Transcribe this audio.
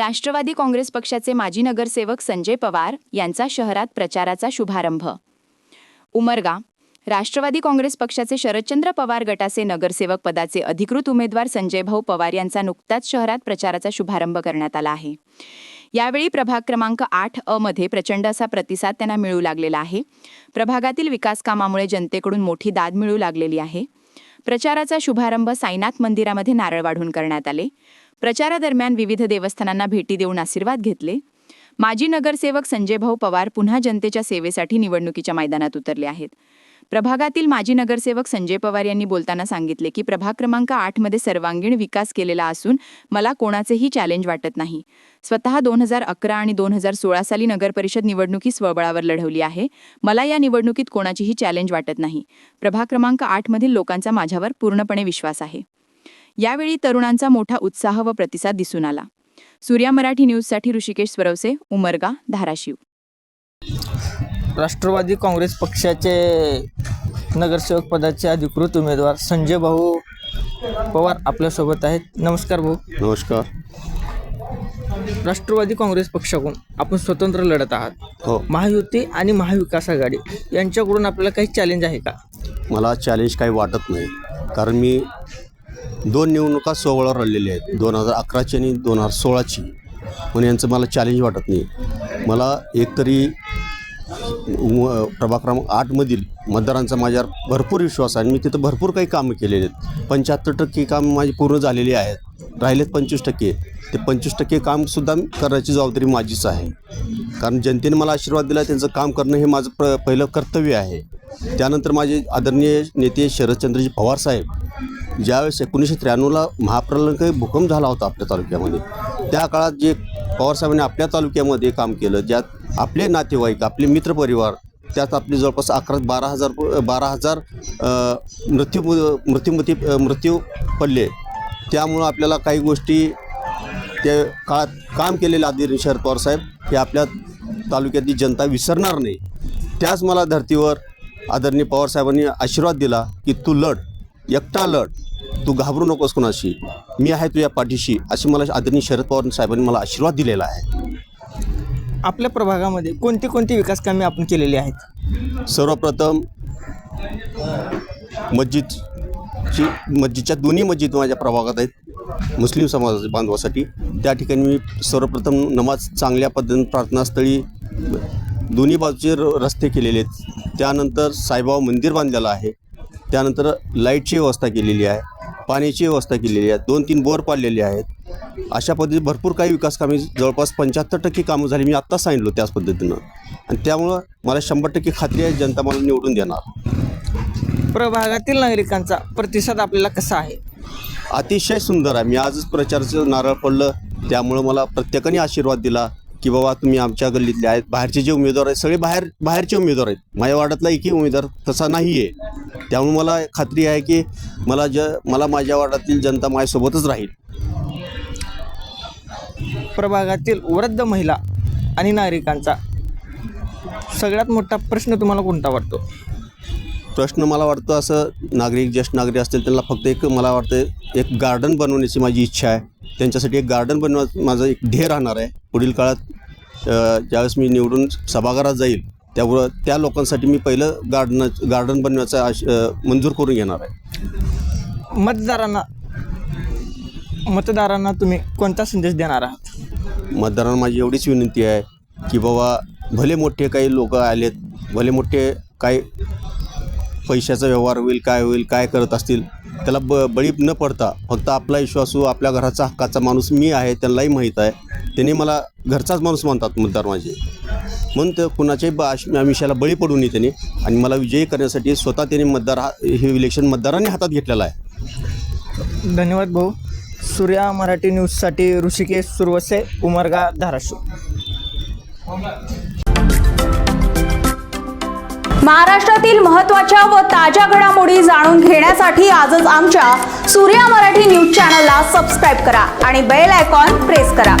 राष्ट्रवादी काँग्रेस पक्षाचे माजी नगरसेवक संजय पवार यांचा शहरात प्रचाराचा शुभारंभ. उमरगा राष्ट्रवादी काँग्रेस पक्षाचे शरदचंद्र पवार गटाचे नगरसेवक पदाचे अधिकृत उमेदवार संजय भाऊ पवार यांचा नुकताच शहरात प्रचाराचा शुभारंभ करण्यात आला आहे. यावेळी प्रभाग क्रमांक आठ अ मध्ये प्रचंड असा प्रतिसाद त्यांना मिळू लागलेला आहे. प्रभागातील विकास कामामुळे जनतेकडून मोठी दाद मिळू लागलेली आहे. प्रचाराचा शुभारंभ साईनाथ मंदिरामध्ये नारळ वाढून करण्यात आले. प्रचारादरम्यान विविध देवस्थानांना भेटी देऊन आशीर्वाद घेतले. माजी नगरसेवक संजय भाऊ पवार पुन्हा जनतेच्या सेवेसाठी निवडणुकीच्या मैदानात उतरले आहेत. प्रभागातील माजी नगरसेवक संजय पवार यांनी बोलताना सांगितले की प्रभाग क्रमांक आठमध्ये सर्वांगीण विकास केलेला असून मला कोणाचेही चॅलेंज वाटत नाही. स्वतः दोन हजार अकरा आणि दोन हजार सोळा साली नगरपरिषद निवडणुकी स्वबळावर लढवली आहे. मला या निवडणुकीत कोणाचीही चॅलेंज वाटत नाही. प्रभाग क्रमांक आठमधील लोकांचा माझ्यावर पूर्णपणे विश्वास आहे. यावेळी तरुणांचा मोठा उत्साह व प्रतिसाद दिसून आला. सूर्या मराठी न्यूजसाठी ऋषिकेश स्वरवसे उमरगा धाराशिव. राष्ट्रवादी काँग्रेस पक्षाचे नगरसेवक पदाचे अधिकृत उमेदवार संजय भाऊ पवार आपल्यासोबत आहेत. नमस्कार भाऊ. नमस्कार. राष्ट्रवादी काँग्रेस पक्षाकडून आपण स्वतंत्र लढत आहात. हो. महायुती आणि महाविकास आघाडी यांच्याकडून आपल्याला काही चॅलेंज आहे का? मला चॅलेंज काही वाटत नाही. कारण मी दोन निवडणुका सोहळ्यावर लढलेल्या आहेत. दोन हजार अकराची आणि दोन हजार सोळाची. म्हणून यांचं मला चॅलेंज वाटत नाही. मला एकतरी उम- प्रभाग क्रमांक आठमधील मतदारांचा माझ्यावर भरपूर विश्वास आहे. आणि मी तिथं भरपूर काही कामं केलेली आहेत. पंच्याहत्तर टक्के काम माझी पूर्ण झालेली आहेत. राहिलेत पंचवीस टक्के. ते पंचवीस टक्के कामसुद्धा करण्याची जबाबदारी माझीच आहे. कारण जनतेने मला आशीर्वाद दिला त्यांचं काम करणं हे माझं प्र पहिलं कर्तव्य आहे. त्यानंतर माझे आदरणीय नेते शरदचंद्रजी पवार साहेब ज्यावेळेस एकोणीसशे त्र्याण्णवला महाप्रलंय भूकंप झाला होता आपल्या तालुक्यामध्ये त्या काळात जे पवारसाहेबांनी आपल्या तालुक्यामध्ये काम केलं ज्यात आपले नातेवाईक आपले मित्रपरिवार त्यात आपली जवळपास अकरा बारा हजार बारा हजार मृत्यू मृत्यूमती मृत्यू पडले. त्यामुळं आपल्याला काही गोष्टी ते काळात काम केलेले आदिर शरद पवारसाहेब हे आपल्या तालुक्यातली जनता विसरणार नाही. त्याच मला धर्तीवर आदरणीय पवारसाहेबांनी आशीर्वाद दिला की तू लढ एकटा लढ. तू घाबरू नकोस कोणाशी. मी आहे तुझ्या पाठीशी. अशी मला आदरणीय शरद पवार साहेबांनी मला आशीर्वाद दिलेला आहे. आपल्या प्रभागामध्ये कोणती कोणती विकास कामे आपण केलेली आहेत? सर्वप्रथम मस्जिदची मस्जिदच्या दोन्ही मस्जिद माझ्या प्रभागात आहेत. मुस्लिम समाज बांधवासाठी. त्या ठिकाणी मी सर्वप्रथम नमाज चांगल्या पद्धतीने प्रार्थनास्थळी दोन्ही बाजूचे रस्ते केलेले आहेत. त्यानंतर साईबाबा मंदिर बांधलेलं आहे. त्यानंतर लाईटची व्यवस्था केलेली आहे. पाण्याची व्यवस्था केलेली आहे. दोन तीन बोर पाडलेले आहेत. अशा पद्धतीने भरपूर काही विकास कामे जवळपास पंच्याहत्तर टक्के कामं झाली. मी आत्ताच सांगितलं त्याच पद्धतीनं. आणि त्यामुळं मला शंभर टक्के खात्री आहे जनता मला निवडून देणार. प्रभागातील नागरिकांचा प्रतिसाद आपल्याला कसा आहे? अतिशय सुंदर आहे. मी आजच प्रचाराचं नारळ पडलं त्यामुळं मला प्रत्येकाने आशीर्वाद दिला की बाबा तुम्ही आमच्या गल्लीतले आहेत. बाहेरचे जे उमेदवार आहेत सगळे बाहेर बाहेरचे उमेदवार आहेत. माझ्या वार्डातला एकही उमेदवार तसा नाही आहे त्यामुळे मला खात्री आहे की मला ज मला माझ्या वार्डातील जनता माझ्यासोबतच राहील. प्रभागातील वृद्ध महिला आणि नागरिकांचा सगळ्यात मोठा प्रश्न तुम्हाला कोणता वाटतो? प्रश्न मला वाटतं असं नागरिक ज्येष्ठ नागरिक असतील त्यांना फक्त एक मला वाटतं एक गार्डन बनवण्याची माझी इच्छा आहे. त्यांच्यासाठी एक गार्डन बनवा माझं एक ध्येय राहणार आहे. पुढील काळात ज्यावेळेस मी निवडून सभागृहात जाईल त्यामुळं त्या लोकांसाठी मी पहिलं गार्डन गार्डन बनवायचा आश मंजूर करून घेणार आहे. मतदारांना मतदारांना तुम्ही कोणता संदेश देणार आहात? मतदारांना माझी एवढीच विनंती आहे की बाबा भले मोठे काही लोक आलेत भले मोठे काय पैशाचा व्यवहार होईल काय होईल काय करत असतील त्याला ब बळी न पडता फक्त आपला विश्वासू आपल्या घराचा हक्काचा माणूस मी आहे त्यांनाही माहीत आहे. त्यांनी मला घरचाच माणूस मानतात मतदार माझे. म्हणून ते कुणाच्याही बा आमिषाला बळी पडू नये त्यांनी. आणि मला विजयी करण्यासाठी स्वतः त्यांनी मतदार हा हे इलेक्शन मतदारांनी हातात घेतलेलं आहे. धन्यवाद भाऊ. सूर्या मराठी न्यूजसाठी ऋषिकेश सुरवसे उमरगा धाराशिव. महाराष्ट्रातील महत्त्वाच्या व ताज्या घडामोडी जाणून घेण्यासाठी आजच आमच्या सूर्या मराठी न्यूज चॅनलला सबस्क्राईब करा आणि बेल आयकॉन प्रेस करा.